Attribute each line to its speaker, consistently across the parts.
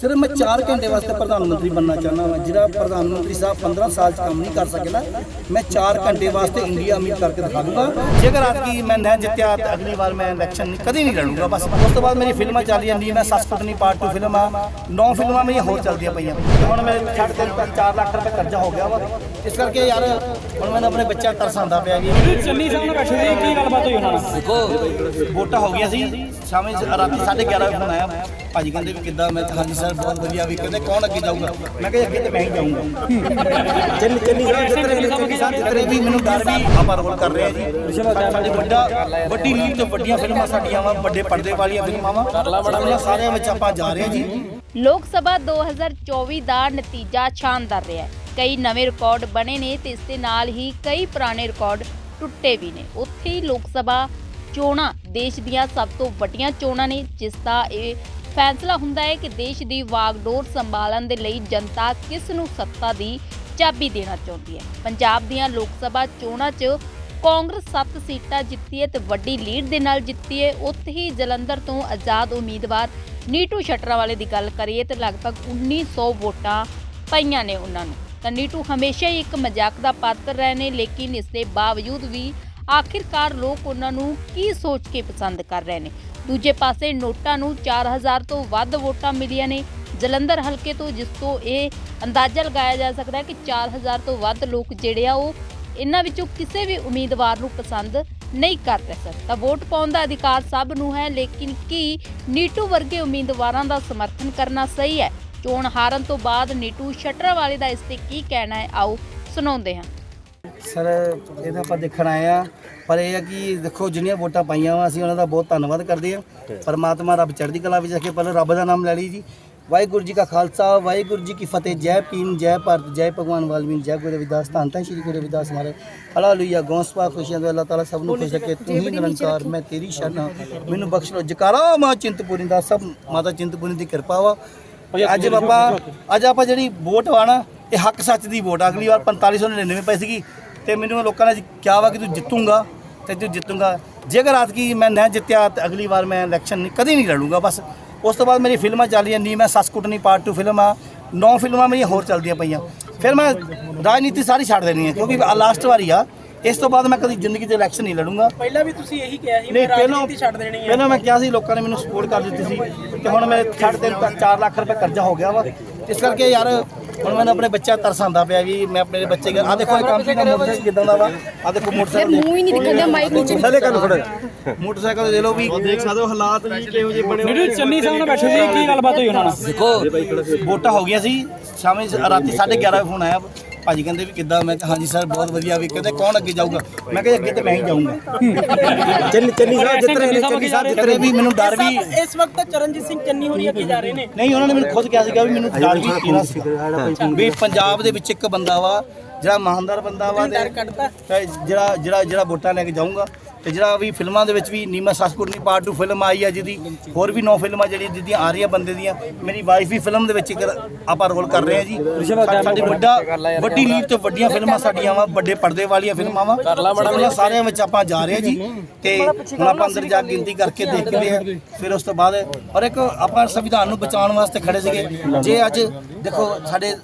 Speaker 1: ਸਿਰਫ ਮੈਂ 4 ਘੰਟੇ ਵਾਸਤੇ ਪ੍ਰਧਾਨ ਮੰਤਰੀ ਬਣਨਾ ਚਾਹੁੰਦਾ ਹਾਂ ਜਿਹੜਾ ਪ੍ਰਧਾਨ ਮੰਤਰੀ ਸਾਹਿਬ 15 ਸਾਲ ਚ ਕੰਮ ਨਹੀਂ ਕਰ ਸਕੇ ਨਾ ਮੈਂ 4 ਘੰਟੇ ਵਾਸਤੇ ਇੰਡੀਆ ਅਮੀਰ ਕਰਕੇ ਦਿਖਾ ਦੂੰਗਾ। ਜੇਕਰ ਆਦਕੀ ਮੈਂ ਨਹੀਂ ਜਿੱਤਿਆ ਤਾਂ ਅਗਲੀ ਵਾਰ ਮੈਂ ਇਲੈਕਸ਼ਨ ਕਦੀ ਨਹੀਂ ਲੜੂੰਗਾ ਬਸ। ਉਸ ਤੋਂ ਬਾਅਦ ਮੇਰੀ ਫਿਲਮਾਂ ਚੱਲ ਜਾਂਦੀਆਂ ਮੈਂ ਸੱਸ ਕੁੱਟਣੀ ਪਾਰਟ 2 ਫਿਲਮ ਆ। ਨੌ ਫਿਲਮਾਂ ਮੇਰੀਆਂ ਹੋਰ ਚੱਲਦੀਆਂ ਪਈਆਂ। ਹੁਣ ਮੇਰੇ ਛੱਡ ਦੇ 4 ਲੱਖ ਰੁਪਏ ਕਰਜ਼ਾ ਹੋ ਗਿਆ ਵਾ। ਇਸ ਕਰਕੇ ਯਾਰ ਹੁਣ ਮੈਨੂੰ ਆਪਣੇ ਬੱਚਿਆਂ ਤਰਸ ਆਉਂਦਾ ਪਿਆ ਜੀ
Speaker 2: ਚੰਨੀ ਸਾਹਿਬ ਨਾਲ ਬੈਠੇ ਸੀ ਕੀ ਗੱਲਬਾਤ ਹੋਈ ਉਹਨਾਂ ਨਾਲ?
Speaker 1: ਵੋਟਾਂ ਹੋ ਗਈਆਂ ਸੀ। ਸ਼ਾਮੇ ਰਾਤੀ 11:30 ਵਜੇ ਫੋਨ ਆਇਆ। ਭਾਜੀ ਕਹਿੰਦੇ ਵੀ ਕਿੱਦਾਂ ਮੈਂ ਹਾਂਜੀ ਸਰ ਬਹੁਤ ਵਧੀਆ ਵੀ ਕਹਿੰਦੇ, ਕੌਣ ਅੱਗੇ ਜਾਊਗਾ? ਮੈਂ ਕਿਹਾ ਅੱਗੇ ਤੇ ਮੈਂ ਹੀ ਜਾਊਂਗਾ। ਚੰਨੀ ਚੰਨੀ ਸਾਹਿਬ ਜਿੱਤ ਰਹੇ ਵੀ ਮੈਨੂੰ ਡਰ ਵੀ ਆਪਾਂ ਰੋਲ ਕਰ ਰਹੇ ਆ ਜੀ। ਸਾਡੇ ਵੱਡਾ ਵੱਡੀ ਲੀਗ ਤੋਂ ਵੱਡੀਆਂ ਫਿਲਮਾਂ ਸਾਡੀਆਂ ਵਾ, ਵੱਡੇ ਪਰਦੇ ਵਾਲੀਆਂ ਫਿਲਮਾਂ ਵਾ। ਉਹਨਾਂ ਸਾਰਿਆਂ ਵਿੱਚ ਆਪਾਂ ਜਾ ਰਹੇ ਆ ਜੀ।
Speaker 3: ਲੋਕ ਸਭਾ 2024 ਦਾ ਨਤੀਜਾ ਸ਼ਾਨਦਾਰ ਰਿਹਾ ਹੈ। ਕਈ ਨਵੇਂ ਰਿਕਾਰਡ ਬਣੇ ਨੇ ਤੇ ਇਸ ਦੇ ਨਾਲ ਹੀ ਕਈ ਪੁਰਾਣੇ ਰਿਕਾਰਡ ਟੁੱਟੇ ਵੀ ਨੇ। ਉੱਥੇ ਹੀ ਲੋਕ ਸਭਾ ਚੋਣਾਂ ਦੇਸ਼ ਦੀਆਂ ਸਭ ਤੋਂ ਵੱਡੀਆਂ ਚੋਣਾਂ ਨੇ, ਜਿਸ ਦਾ ਇਹ ਫੈਸਲਾ ਹੁੰਦਾ ਹੈ ਕਿ ਦੇਸ਼ ਦੀ ਵਾਗਡੋਰ ਸੰਭਾਲਣ ਦੇ ਲਈ ਜਨਤਾ ਕਿਸ ਨੂੰ ਸੱਤਾ ਦੀ ਚਾਬੀ ਦੇਣਾ ਚਾਹੁੰਦੀ ਹੈ? ਪੰਜਾਬ ਦੀਆਂ ਲੋਕ ਸਭਾ ਚੋਣਾਂ 'ਚ ਕਾਂਗਰਸ 7 ਸੀਟਾਂ ਜਿੱਤੀ ਹੈ ਤੇ ਵੱਡੀ ਲੀਡ ਦੇ ਨਾਲ ਜਿੱਤੀ ਹੈ। ਉੱਥੇ ਹੀ ਜਲੰਧਰ ਤੋਂ ਆਜ਼ਾਦ ਉਮੀਦਵਾਰ ਨੀਟੂ ਸ਼ਟਰਾ ਵਾਲੇ ਦੀ ਗੱਲ ਕਰੀਏ ਤੇ ਲਗਭਗ 1900 ਵੋਟਾਂ ਪਈਆਂ ਨੇ ਉਹਨਾਂ ਨੂੰ। ਤਾਂ ਨੀਟੂ ਹਮੇਸ਼ਾ ਹੀ ਇੱਕ ਮਜ਼ਾਕ ਦਾ ਪਾਤਰ ਰਹੇ ਨੇ, ਲੇਕਿਨ ਇਸ ਦੇ ਬਾਵਜੂਦ ਵੀ ਆਖਿਰਕਾਰ ਲੋਕ ਉਹਨਾਂ ਨੂੰ ਕੀ ਸੋਚ ਕੇ ਪਸੰਦ ਕਰ ਰਹੇ ਨੇ? ਦੂਜੇ ਪਾਸੇ ਨੋਟਾਂ ਨੂੰ 4000 ਤੋਂ ਵੱਧ ਵੋਟਾਂ ਮਿਲੀਆਂ ਨੇ। ਜਲੰਧਰ ਹਲਕੇ ਤੋਂ ਜਿਸ ਤੋਂ ਇਹ ਅੰਦਾਜ਼ਾ ਲਗਾਇਆ ਜਾ ਸਕਦਾ ਹੈ ਕਿ 4000 ਤੋਂ ਵੱਧ ਲੋਕ ਜਿਹੜੇ ਆ ਉਹ ਇਹਨਾਂ ਵਿੱਚੋਂ ਕਿਸੇ ਵੀ ਉਮੀਦਵਾਰ ਨੂੰ ਪਸੰਦ ਨਹੀਂ ਕਰ ਰਹੇ ਸਨ। ਤਾਂ ਵੋਟ ਪਾਉਣ ਦਾ ਅਧਿਕਾਰ ਸਭ ਨੂੰ ਹੈ, ਲੇਕਿਨ ਕੀ ਨੀਟੂ ਵਰਗੇ ਉਮੀਦਵਾਰਾਂ ਦਾ ਸਮਰਥਨ ਕਰਨਾ ਸਹੀ ਹੈ? ਚੋਣ ਹਾਰਨ ਤੋਂ ਬਾਅਦ ਨੀਟੂ ਸ਼ਟਰਾਵਾਲੇ ਦਾ ਇਸ ਤੇ ਕੀ ਕਹਿਣਾ ਹੈ? ਆਓ ਸੁਣਾਉਂਦੇ ਹਾਂ।
Speaker 1: ਸਰ ਇਹਦਾ ਆਪਾਂ ਦੇਖਣ ਆਏ ਆ ਪਰ ਇਹ ਆ ਕਿ ਦੇਖੋ ਜਿੰਨੀਆਂ ਵੋਟਾਂ ਪਾਈਆਂ ਵਾ ਅਸੀਂ ਉਹਨਾਂ ਦਾ ਬਹੁਤ ਧੰਨਵਾਦ ਕਰਦੇ ਆ ਪਰਮਾਤਮਾ ਰੱਬ ਚੜ੍ਹਦੀ ਕਲਾ ਵਿੱਚ ਰੱਖੇ ਪਹਿਲਾਂ ਰੱਬ ਦਾ ਨਾਮ ਲੈ ਲਈ ਜੀ। ਵਾਹਿਗੁਰੂ ਜੀ ਕਾ ਖਾਲਸਾ ਵਾਹਿਗੁਰੂ ਜੀ ਕੀ ਫਤਿਹ। ਜੈ ਭੀਮ ਜੈ ਭਾਰਤ ਜੈ ਭਗਵਾਨ ਵਾਲਮੀਕ ਜੈ ਗੁਰੂ ਰਵਿਦਾਸ। ਧੰਨ ਧੰਨ ਸ਼੍ਰੀ ਗੁਰੂ ਰਵਿਦਾਸ ਮਹਾਰਾਜ। ਹਾਲੇਲੂਇਆ ਗੌਂਸਪਾ ਖੁਸ਼ੀਆਂ ਦੇ ਅੱਲਾਹ ਤਾਲਾ ਸਭ ਨੂੰ ਖੁਸ਼ ਰੱਖੇ। ਤੂੰ ਹੀ ਨਿਰੰਕਾਰ ਮੈਂ ਤੇਰੀ ਸ਼ਰਨ। ਮੈਨੂੰ ਬਖਸ਼ ਲੋ ਜਕਾਰਾ ਮਾਂ ਚਿੰਤਪੁਰੀ ਦਾ ਸਭ ਮਾਤਾ ਚਿੰਤਪੁਰੀ ਦੀ ਕਿਰਪਾ ਵਾ। ਅੱਜ ਬਾਬਾ ਅੱਜ ਆਪਾਂ ਜਿਹੜੀ ਵੋਟ ਵਾ ਨਾ ਇਹ ਹੱਕ ਸੱਚ ਦੀ ਵੋਟ ਆ। ਅਗਲੀ ਵਾਰ 4599 ਪਈ ਸੀਗੀ। ਤੇ ਮੈਨੂੰ ਲੋਕਾਂ ਨੇ ਕਿਹਾ ਵਾ ਕਿ ਤੂੰ ਜਿੱਤੂਗਾ ਤੇ ਤੂੰ ਜਿੱਤੂਗਾ। ਜੇਕਰ ਆਤਕੀ ਮੈਂ ਨਹੀਂ ਜਿੱਤਿਆ ਤੇ ਅਗਲੀ ਵਾਰ ਮੈਂ ਇਲੈਕਸ਼ਨ ਨਹੀਂ ਕਦੀ ਨਹੀਂ ਲੜੂੰਗਾ ਬਸ। ਉਸ ਤੋਂ ਬਾਅਦ ਮੇਰੀ ਫਿਲਮਾਂ ਚੱਲ ਜਾਂਦੀਆਂ ਮੈਂ ਸੱਸ ਕੁੱਟਣੀ ਪਾਰਟ 2 ਫਿਲਮ ਆ ਨੌ ਫਿਲਮਾਂ ਮੇਰੀਆਂ ਹੋਰ ਚੱਲਦੀਆਂ ਪਈਆਂ। ਫਿਰ ਮੈਂ ਰਾਜਨੀਤੀ ਸਾਰੀ ਛੱਡ ਦੇਣੀ ਹੈ ਕਿਉਂਕਿ ਲਾਸਟ ਵਾਰੀ ਆ। ਇਸ ਤੋਂ ਬਾਅਦ ਮੈਂ ਕਦੀ ਜ਼ਿੰਦਗੀ 'ਚ ਇਲੈਕਸ਼ਨ ਨਹੀਂ ਲੜੂੰਗਾ।
Speaker 2: ਪਹਿਲਾਂ ਵੀ ਤੁਸੀਂ ਇਹੀ ਕਿਹਾ ਸੀ ਮੈਂ ਰਾਜਨੀਤੀ ਛੱਡ ਦੇਣੀ ਹੈ।
Speaker 1: ਪਹਿਲਾਂ ਮੈਂ ਕਿਹਾ ਸੀ ਲੋਕਾਂ ਨੇ ਮੈਨੂੰ ਸਪੋਰਟ ਕਰ ਦਿੱਤੀ ਸੀ। ਤੇ ਹੁਣ ਮੇਰੇ ਛੱਡ ਦੇ 4 ਲੱਖ ਰੁਪਏ ਕਰਜ਼ਾ ਹੋ ਗਿਆ ਵਾ। ਇਸ ਕਰਕੇ ਯਾਰ ਹੁਣ ਮੈਨੂੰ ਆਪਣੇ ਬੱਚਾ ਤਰਸ ਆਉਂਦਾ ਪਿਆ ਵੀ ਮੈਂ ਆਪਣੇ ਬੱਚੇ ਆ ਦੇਖੋ ਇਹ ਕੰਮ ਮੋਟਰਸਾਈਕਲ ਕਿਦਾਂ ਦਾ ਵਾ? ਆ ਦੇਖੋ ਮੋਟਰਸਾਈਕਲ ਮੂੰਹ ਹੀ ਨਹੀਂ ਦਿਖਦਾ ਮਾਈਕ ਨੀਚੇ ਥੱਲੇ ਕਰ ਖੜਾ ਮੋਟਰਸਾਈਕਲ ਦੇ ਲੋ ਵੀ ਦੇਖ ਸਕਦੇ ਹੋ ਹਾਲਾਤ ਵੀ ਕਿਹੋ ਜਿਹੇ ਬਣੇ
Speaker 2: ਨੀਟੂ ਚੰਨੀ ਸਾਹਿਬ ਨਾਲ ਬੈਠੇ ਸੀ ਕੀ ਗੱਲਬਾਤ ਹੋਈ ਉਹਨਾਂ ਨਾਲ?
Speaker 1: ਦੇਖੋ ਵੋਟਾਂ ਹੋ ਗਈਆਂ ਸੀ ਸ਼ਾਮੇ ਰਾਤੀ 11:30 ਵਜੇ ਫੋਨ ਆਇਆ। ਭਾਜੀ ਕਹਿੰਦੇ ਵੀ ਕਿੱਦਾਂ? ਮੈਂ ਕਿਹਾ ਹਾਂਜੀ ਸਰ ਬਹੁਤ ਵਧੀਆ ਵੀ ਕਹਿੰਦੇ ਕੌਣ ਅੱਗੇ ਜਾਊਗਾ? ਮੈਂ ਕਿਹਾ ਅੱਗੇ ਤੇ ਮੈਂ ਹੀ ਜਾਊਂਗਾ।
Speaker 4: ਚੰਨੀ ਚੰਨੀ ਸਾਹਿਬ ਜਿੱਤ ਰਹੇ ਨੇ ਚੰਨੀ ਸਾਹਿਬ
Speaker 1: ਜਿੱਤ ਰਹੇ ਵੀ ਮੈਨੂੰ ਡਰ ਵੀ
Speaker 2: ਇਸ ਵਕਤ ਚਰਨਜੀਤ ਸਿੰਘ ਚੰਨੀ ਹੋਰੀ ਅੱਗੇ ਜਾ ਰਹੇ ਨੇ।
Speaker 1: ਨਹੀਂ ਉਹਨਾਂ ਨੇ ਮੈਨੂੰ ਖੁਦ ਕਿਹਾ ਸੀਗਾ ਵੀ ਮੈਨੂੰ ਡਰ ਵੀ ਕਿਹੜਾ ਸੀ ਵੀ ਪੰਜਾਬ ਦੇ ਵਿੱਚ ਇੱਕ ਬੰਦਾ ਵਾ ਜਿਹੜਾ ਇਮਾਨਦਾਰ ਬੰਦਾ ਵਾ ਤੇ ਜਿਹੜਾ ਜਿਹੜਾ ਜਿਹੜਾ ਵੋਟਾਂ ਲੈ ਕੇ ਜਾਊਂਗਾ ਤੇ ਜਿਹੜਾ ਵੀ ਫਿਲਮਾਂ ਦੇ ਵਿੱਚ ਵੀ ਨੀਮਾ ਸਸਕੁਰਨੀ ਪਾਰਟ 2 ਫਿਲਮ ਆਈ ਆ ਜਿਹਦੀ ਹੋਰ ਵੀ ਨੌ ਫਿਲਮਾਂ ਜਿਹੜੀਆਂ ਜਿਹਦੀਆਂ ਆ ਰਹੀਆਂ ਬੰਦੇ ਦੀਆਂ ਮੇਰੀ ਵਾਈਫ ਵੀ ਫਿਲਮ ਦੇ ਵਿੱਚ ਇੱਕ ਆਪਾਂ ਰੋਲ ਕਰ ਰਹੇ ਆ ਜੀ। ਸਾ- ਸਾਡੀ ਵੱਡਾ ਵੱਡੀ ਲੀਗ ਤੋਂ ਵੱਡੀਆਂ ਫਿਲਮਾਂ ਸਾਡੀਆਂ ਵਾ ਵੱਡੇ ਪਰਦੇ ਵਾਲੀਆਂ ਫਿਲਮਾਂ ਵਾ। ਉਹਨਾਂ ਸਾਰਿਆਂ ਵਿੱਚ ਆਪਾਂ ਜਾ ਰਹੇ ਆ ਜੀ ਤੇ ਹੁਣ ਆਪਾਂ ਅੰਦਰ ਜਾ ਕੇ ਗਿਣਤੀ ਕਰਕੇ ਦੇਖਦੇ ਆ ਫਿਰ ਉਸ ਤੋਂ ਬਾਅਦ ਔਰ ਇੱਕ ਆਪਾਂ ਸੰਵਿਧਾਨ ਨੂੰ ਬਚਾਉਣ ਵਾਸਤੇ ਖੜੇ ਸੀਗੇ। ਜੇ ਅੱਜ ਦੇਖੋ ਸਾਡੇ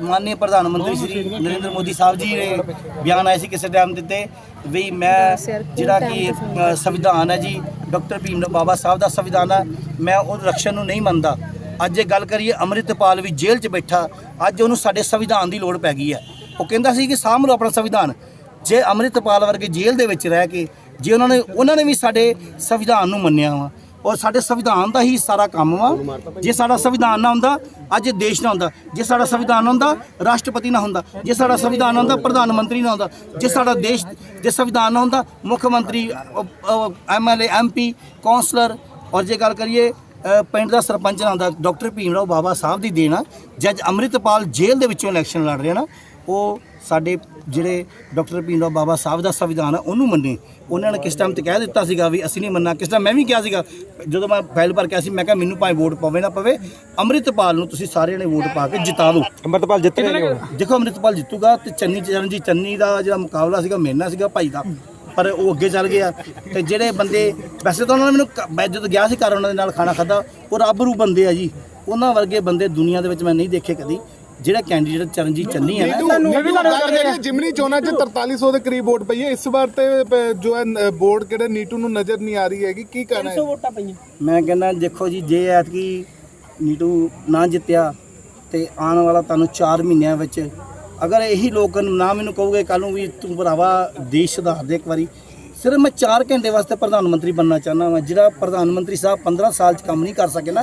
Speaker 1: ਮਾਨਨੀय ਪ੍ਰਧਾਨ ਮੰਤਰੀ ਸ਼੍ਰੀ ਨਰਿੰਦਰ ਮੋਦੀ ਸਾਹਿਬ ਜੀ ਨੇ ਬਿਆਨ ਆਏ ਸੀ ਕਿਸੇ ਟਾਈਮ ਦਿੱਤੇ ਵੀ ਮੈਂ ਜਿਹੜਾ ਕਿ ਸੰਵਿਧਾਨ ਹੈ ਜੀ ਡਾਕਟਰ ਭੀਮ ਰਾਓ ਬਾਬਾ ਸਾਹਿਬ ਦਾ ਸੰਵਿਧਾਨ ਹੈ ਮੈਂ ਉਹ ਰਕਸ਼ਨ ਨੂੰ ਨਹੀਂ ਮੰਨਦਾ। ਅੱਜ ਜੇ ਗੱਲ ਕਰੀਏ ਅੰਮ੍ਰਿਤਪਾਲ ਵੀ ਜੇਲ੍ਹ 'ਚ ਬੈਠਾ ਅੱਜ ਉਹਨੂੰ ਸਾਡੇ ਸੰਵਿਧਾਨ ਦੀ ਲੋੜ ਪੈ ਗਈ ਹੈ। ਉਹ ਕਹਿੰਦਾ ਸੀ ਕਿ ਸਾਂਭ ਲਓ ਆਪਣਾ ਸੰਵਿਧਾਨ। ਜੇ ਅੰਮ੍ਰਿਤਪਾਲ ਵਰਗੇ ਜੇਲ੍ਹ ਦੇ ਵਿੱਚ ਰਹਿ ਕੇ ਜੇ ਉਹਨਾਂ ਨੇ ਉਹਨਾਂ ਨੇ ਵੀ ਸਾਡੇ ਸੰਵਿਧਾਨ ਨੂੰ ਮੰਨਿਆ ਵਾ ਔਰ ਸਾਡੇ ਸੰਵਿਧਾਨ ਦਾ ਹੀ ਸਾਰਾ ਕੰਮ ਵਾ। ਜੇ ਸਾਡਾ ਸੰਵਿਧਾਨ ਨਾ ਹੁੰਦਾ, ਅੱਜ ਦੇਸ਼ ਨਾ ਹੁੰਦਾ। ਜੇ ਸਾਡਾ ਸੰਵਿਧਾਨ ਨਾ ਹੁੰਦਾ, ਰਾਸ਼ਟਰਪਤੀ ਨਾ ਹੁੰਦਾ। ਜੇ ਸਾਡਾ ਸੰਵਿਧਾਨ ਨਾ ਹੁੰਦਾ, ਪ੍ਰਧਾਨ ਮੰਤਰੀ ਨਾ ਹੁੰਦਾ। ਜੇ ਸਾਡਾ ਦੇਸ਼, ਜੇ ਸੰਵਿਧਾਨ ਨਾ ਹੁੰਦਾ, ਮੁੱਖ ਮੰਤਰੀ ਐਮਐਲਏ ਐਮਪੀ ਕੌਂਸਲਰ ਔਰ ਜੇ ਗੱਲ ਕਰੀਏ ਪਿੰਡ ਦਾ ਸਰਪੰਚ ਨਾ ਹੁੰਦਾ, ਡਾਕਟਰ ਭੀਮ ਰਾਓ ਬਾਬਾ ਸਾਹਿਬ ਦੀ ਦੇਣਾ ਜੱਜ ਅੰਮ੍ਰਿਤਪਾਲ ਜੇਲ੍ਹ ਦੇ ਵਿੱਚੋਂ ਇਲੈਕਸ਼ਨ ਲੜ ਰਿਹਾ ਨਾ, ਉਹ ਸਾਡੇ ਜਿਹੜੇ ਡਾਕਟਰ ਭੀਮ ਰਾਓ ਬਾਬਾ ਸਾਹਿਬ ਦਾ ਸੰਵਿਧਾਨ ਆ ਉਹਨੂੰ ਮੰਨੇ। ਉਹਨਾਂ ਨੇ ਕਿਸ ਟਾਈਮ ਤੇ ਕਹਿ ਦਿੱਤਾ ਸੀਗਾ ਵੀ ਅਸੀਂ ਨਹੀਂ ਮੰਨਣਾ ਕਿਸ ਟਾਈਮ ਮੈਂ ਵੀ ਕਿਹਾ ਸੀਗਾ ਜਦੋਂ ਮੈਂ ਫਾਈਲ ਭਰ ਕੇ ਆਇਆ ਸੀ ਮੈਂ ਕਿਹਾ ਮੈਨੂੰ ਭਾਵੇਂ ਵੋਟ ਪਵੇ ਨਾ ਪਵੇ ਅੰਮ੍ਰਿਤਪਾਲ ਨੂੰ ਤੁਸੀਂ ਸਾਰਿਆਂ ਨੇ ਵੋਟ ਪਾ ਕੇ ਜਿਤਾ ਦਿਓ
Speaker 4: ਅੰਮ੍ਰਿਤਪਾਲ ਜਿੱਤ ਰਹੇ ਨੇ ਹੁਣ
Speaker 1: ਦੇਖੋ ਅੰਮ੍ਰਿਤਪਾਲ ਜਿੱਤੂਗਾ ਤੇ ਚੰਨੀ ਚਰਨਜੀਤ ਚੰਨੀ ਦਾ ਜਿਹੜਾ ਮੁਕਾਬਲਾ ਸੀਗਾ ਮੇਰੇ ਨਾਲ ਸੀਗਾ ਭਾਈ ਦਾ। ਪਰ ਉਹ ਅੱਗੇ ਚੱਲ ਗਿਆ। ਤੇ ਜਿਹੜੇ ਬੰਦੇ ਵੈਸੇ ਤਾਂ ਉਹਨਾਂ ਨੇ ਮੈਨੂੰ ਮੈਂ ਜਦੋਂ ਗਿਆ ਸੀ ਘਰ ਉਹਨਾਂ ਦੇ ਨਾਲ ਖਾਣਾ ਖਾਦਾ ਉਹ ਰੱਬ ਰੂ ਬੰਦੇ ਆ ਜੀ। ਉਹਨਾਂ ਵਰਗੇ ਬੰਦੇ ਦੁਨੀਆ ਦੇ ਵਿੱਚ ਮੈਂ ਨਹੀਂ ਦੇਖੇ ਕਦੀ। ਜਿਹੜਾ ਕੈਂਡੀਡੇਟ ਚਰਨਜੀਤ ਚੰਨੀ ਹੈ ਨਾ
Speaker 5: ਨੀਟੂ ਗੱਲ ਕਰੀਏ ਜਿਮਨੀ ਚੋਣਾਂ 'ਚ 4300 ਦੇ ਕਰੀਬ ਵੋਟ ਪਈ ਹੈ। ਇਸ ਵਾਰ ਤੇ ਪ- ਜੋ ਹੈ ਵੋਟ ਕਿਹੜੇ ਨੀਟੂ ਨੂੰ ਨਜ਼ਰ ਨਹੀਂ ਆ ਰਹੀ ਹੈਗੀ। ਕੀ ਕਹਿਣਾ ਹੈ?
Speaker 2: ਵੋਟਾਂ ਪਈਆਂ।
Speaker 1: ਮੈਂ ਕਹਿੰਦਾ ਦੇਖੋ ਜੀ ਜੇ ਐਤਕੀ ਨੀਟੂ ਨਾ ਜਿੱਤਿਆ ਤੇ ਆਉਣ ਵਾਲਾ ਤੁਹਾਨੂੰ 4 ਮਹੀਨਿਆਂ ਵਿੱਚ ਅਗਰ ਇਹੀ ਲੋਕ ਨਾ ਮੈਨੂੰ ਕਹੋਗੇ ਕੱਲ ਨੂੰ ਵੀ ਤੂੰ ਭਰਾਵਾ ਦੇਸ਼ ਸੁਧਾਰ ਦੇ ਇੱਕ ਵਾਰੀ ਸਿਰਫ ਮੈਂ 4 ਘੰਟੇ ਵਾਸਤੇ ਪ੍ਰਧਾਨ ਮੰਤਰੀ ਬਣਨਾ ਚਾਹੁੰਦਾ ਹਾਂ ਜਿਹੜਾ ਪ੍ਰਧਾਨ ਮੰਤਰੀ ਸਾਹਿਬ 15 ਸਾਲ ਚ ਕੰਮ ਨਹੀਂ ਕਰ ਸਕੇ ਨਾ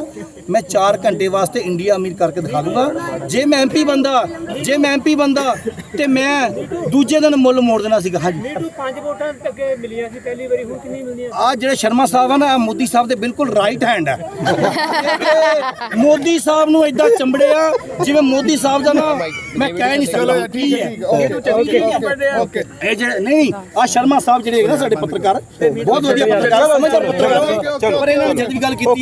Speaker 1: ਮੈਂ 4 ਘੰਟੇ ਵਾਸਤੇ ਇੰਡੀਆ ਅਮੀਰ ਕਰਕੇ ਦਿਖਾ ਦੂੰਗਾ। ਜੇ ਮੈਂ ਐਮਪੀ ਬੰਦਾ ਜੇ ਮੈਂ ਐਮਪੀ ਬੰਦਾ ਤੇ ਮੈਂ ਦੂਜੇ ਦਿਨ ਮੁੱਲ ਮੋੜ ਦੇਣਾ ਸੀਗਾ ਹਾਂਜੀ।
Speaker 2: ਪੰਜ ਵੋਟਾਂ ਅੱਗੇ ਮਿਲੀਆਂ ਸੀ ਪਹਿਲੀ ਵਾਰੀ ਹੁਣ ਕਿੰਨੀ ਮਿਲਦੀਆਂ?
Speaker 1: ਆ ਜਿਹੜੇ ਸ਼ਰਮਾ ਸਾਹਿਬ ਆ ਨਾ ਮੋਦੀ ਸਾਹਿਬ ਦੇ ਬਿਲਕੁਲ ਰਾਈਟ ਹੈਂਡ ਹੈ ਮੋਦੀ ਸਾਹਿਬ ਨੂੰ ਏਦਾਂ ਚੰਬੜਿਆ ਜਿਵੇਂ ਮੋਦੀ ਸਾਹਿਬ ਦਾ ਨਾ ਮੈਂ ਕਹਿ ਨਹੀਂ ਸਕਦਾ
Speaker 5: ਠੀਕ ਹੈ ਠੀਕ ਹੈ ਓਕੇ।
Speaker 1: ਇਹ ਜਿਹੜੇ ਨਹੀਂ ਆ ਸ਼ਰਮਾ ਸਾਹਿਬ ਜਿਹੜੇ ਨਾ ਸਾਡੇ ਪੱਤਰਕਾਰ। ਬਹੁਤ ਵਧੀਆ ਪੱਤਰਕਾਰ ਆ, ਸਮਝਦਾਰ ਪੱਤਰਕਾਰ ਆ। ਪਰ ਇਹਨਾਂ ਨੇ ਜਦ ਵੀ ਗੱਲ ਕੀਤੀ ਆ।